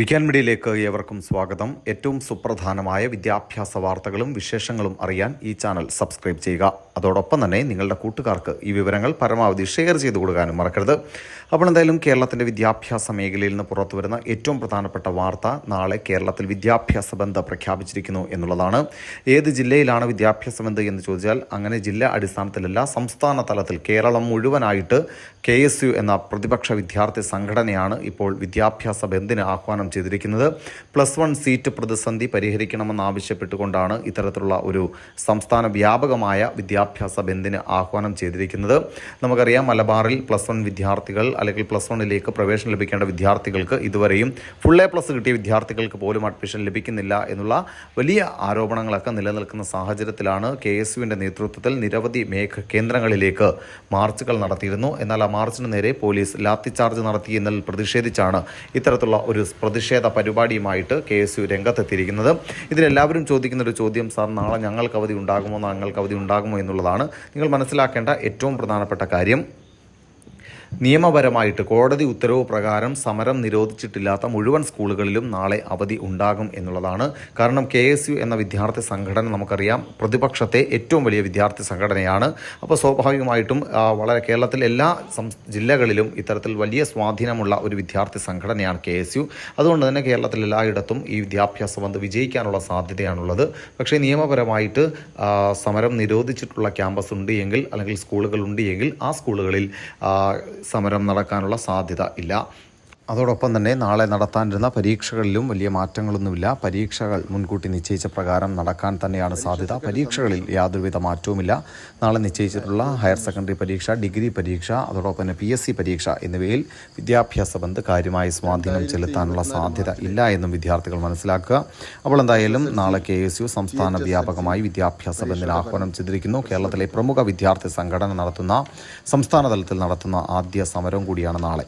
വിക്കാൻ മീഡിയയിലേക്ക് ഏവർക്കും സ്വാഗതം. ഏറ്റവും സുപ്രധാനമായ വിദ്യാഭ്യാസ വാർത്തകളും വിശേഷങ്ങളും അറിയാൻ ഈ ചാനൽ സബ്സ്ക്രൈബ് ചെയ്യുക. അതോടൊപ്പം തന്നെ നിങ്ങളുടെ കൂട്ടുകാർക്ക് ഈ വിവരങ്ങൾ പരമാവധി ഷെയർ ചെയ്ത് കൊടുക്കാനും മറക്കരുത്. അപ്പോൾ എന്തായാലും കേരളത്തിന്റെ വിദ്യാഭ്യാസ മേഖലയിൽ നിന്ന് പുറത്തു വരുന്ന ഏറ്റവും പ്രധാനപ്പെട്ട വാർത്ത നാളെ കേരളത്തിൽ വിദ്യാഭ്യാസ ബന്ധ പ്രഖ്യാപിച്ചിരിക്കുന്നു എന്നുള്ളതാണ്. ഏത് ജില്ലയിലാണ് വിദ്യാഭ്യാസ ബന്ധ എന്ന് ചോദിച്ചാൽ അങ്ങനെ ജില്ലാ അടിസ്ഥാനത്തിലല്ല സംസ്ഥാന തലത്തിൽ കേരളം മുഴുവനായിട്ട് കെ എസ് യു എന്ന പ്രതിപക്ഷ വിദ്യാർത്ഥി സംഘടനയാണ് ഇപ്പോൾ വിദ്യാഭ്യാസ ബന്ദിന് ആഹ്വാനം ചെയ്തിരിക്കുന്നത്. പ്ലസ് വൺ സീറ്റ് പ്രതിസന്ധി പരിഹരിക്കണമെന്ന് ആവശ്യപ്പെട്ടുകൊണ്ടാണ് ഇത്തരത്തിലുള്ള ഒരു സംസ്ഥാന വ്യാപകമായ വിദ്യാഭ്യാസ ബന്ദിന് ആഹ്വാനം ചെയ്തിരിക്കുന്നത്. നമുക്കറിയാം മലബാറിൽ പ്ലസ് വൺ വിദ്യാർത്ഥികൾ അല്ലെങ്കിൽ പ്ലസ് വണ്ണിലേക്ക് പ്രവേശനം ലഭിക്കേണ്ട വിദ്യാർത്ഥികൾക്ക് ഇതുവരെയും ഫുൾ എ പ്ലസ് കിട്ടിയ വിദ്യാർത്ഥികൾക്ക് പോലും അഡ്മിഷൻ ലഭിക്കുന്നില്ല എന്നുള്ള വലിയ ആരോപണങ്ങളൊക്കെ നിലനിൽക്കുന്ന സാഹചര്യത്തിലാണ് കെ എസ് യുവിന്റെ നേതൃത്വത്തിൽ നിരവധി മേഖ കേന്ദ്രങ്ങളിലേക്ക് മാർച്ചുകൾ നടത്തിയിരുന്നു. എന്നാൽ ആ മാർച്ചിന് നേരെ പോലീസ് ലാത്തിചാർജ് നടത്തി എന്നതിൽ പ്രതിഷേധിച്ചാണ് ഇത്തരത്തിലുള്ള ഒരു പ്രതിഷേധ പരിപാടിയുമായിട്ട് കെ എസ് യു രംഗത്തെത്തിയിരിക്കുന്നത്. ഇതിലെല്ലാവരും ചോദിക്കുന്ന ഒരു ചോദ്യം സാർ നാളെ ഞങ്ങൾക്ക് അവധി ഉണ്ടാകുമോ? ഞങ്ങൾക്ക് അവധി ഉണ്ടാകുമോ? എന്നുള്ളതാണ്. നിങ്ങൾ മനസ്സിലാക്കേണ്ട ഏറ്റവും പ്രധാനപ്പെട്ട കാര്യം. നിയമപരമായിട്ട് കോടതി ഉത്തരവ് പ്രകാരം സമരം നിരോധിച്ചിട്ടില്ലാത്ത മുഴുവൻ സ്കൂളുകളിലും നാളെ അവധി ഉണ്ടാകും എന്നുള്ളതാണ്. കാരണം കെ എന്ന വിദ്യാർത്ഥി സംഘടന നമുക്കറിയാം പ്രതിപക്ഷത്തെ ഏറ്റവും വലിയ വിദ്യാർത്ഥി സംഘടനയാണ്. അപ്പോൾ സ്വാഭാവികമായിട്ടും വളരെ കേരളത്തിലെ എല്ലാ ജില്ലകളിലും ഇത്തരത്തിൽ വലിയ സ്വാധീനമുള്ള ഒരു വിദ്യാർത്ഥി സംഘടനയാണ് കെ അതുകൊണ്ട് തന്നെ കേരളത്തിൽ എല്ലായിടത്തും ഈ വിദ്യാഭ്യാസ ബന്ധ് വിജയിക്കാനുള്ള സാധ്യതയാണുള്ളത്. പക്ഷേ നിയമപരമായിട്ട് സമരം നിരോധിച്ചിട്ടുള്ള ക്യാമ്പസ് ഉണ്ട് എങ്കിൽ അല്ലെങ്കിൽ സ്കൂളുകൾ ഉണ്ട് എങ്കിൽ ആ സ്കൂളുകളിൽ സമരം നടക്കാനുള്ള സാധ്യത ഇല്ല. അതോടൊപ്പം തന്നെ നാളെ നടത്താനിരുന്ന പരീക്ഷകളിലും വലിയ മാറ്റങ്ങളൊന്നുമില്ല. പരീക്ഷകൾ മുൻകൂട്ടി നിശ്ചയിച്ച പ്രകാരം നടക്കാൻ തന്നെയാണ് സാധ്യത. പരീക്ഷകളിൽ യാതൊരുവിധ മാറ്റവുമില്ല. നാളെ നിശ്ചയിച്ചിട്ടുള്ള ഹയർ സെക്കൻഡറി പരീക്ഷ ഡിഗ്രി പരീക്ഷ അതോടൊപ്പം തന്നെ പി എസ് സി പരീക്ഷ എന്നിവയിൽ വിദ്യാഭ്യാസ ബന്ധ് കാര്യമായ സ്വാധീനം ചെലുത്താനുള്ള സാധ്യത ഇല്ല എന്നും വിദ്യാർത്ഥികൾ മനസ്സിലാക്കുക. അപ്പോൾ എന്തായാലും നാളെ കെ എസ് യു സംസ്ഥാന വ്യാപകമായി വിദ്യാഭ്യാസ ബന്ധിന് ആഹ്വാനം ചെയ്തിരിക്കുന്നു. കേരളത്തിലെ പ്രമുഖ വിദ്യാർത്ഥി സംഘടന നടത്തുന്ന സംസ്ഥാനതലത്തിൽ നടത്തുന്ന ആദ്യ സമരം കൂടിയാണ് നാളെ.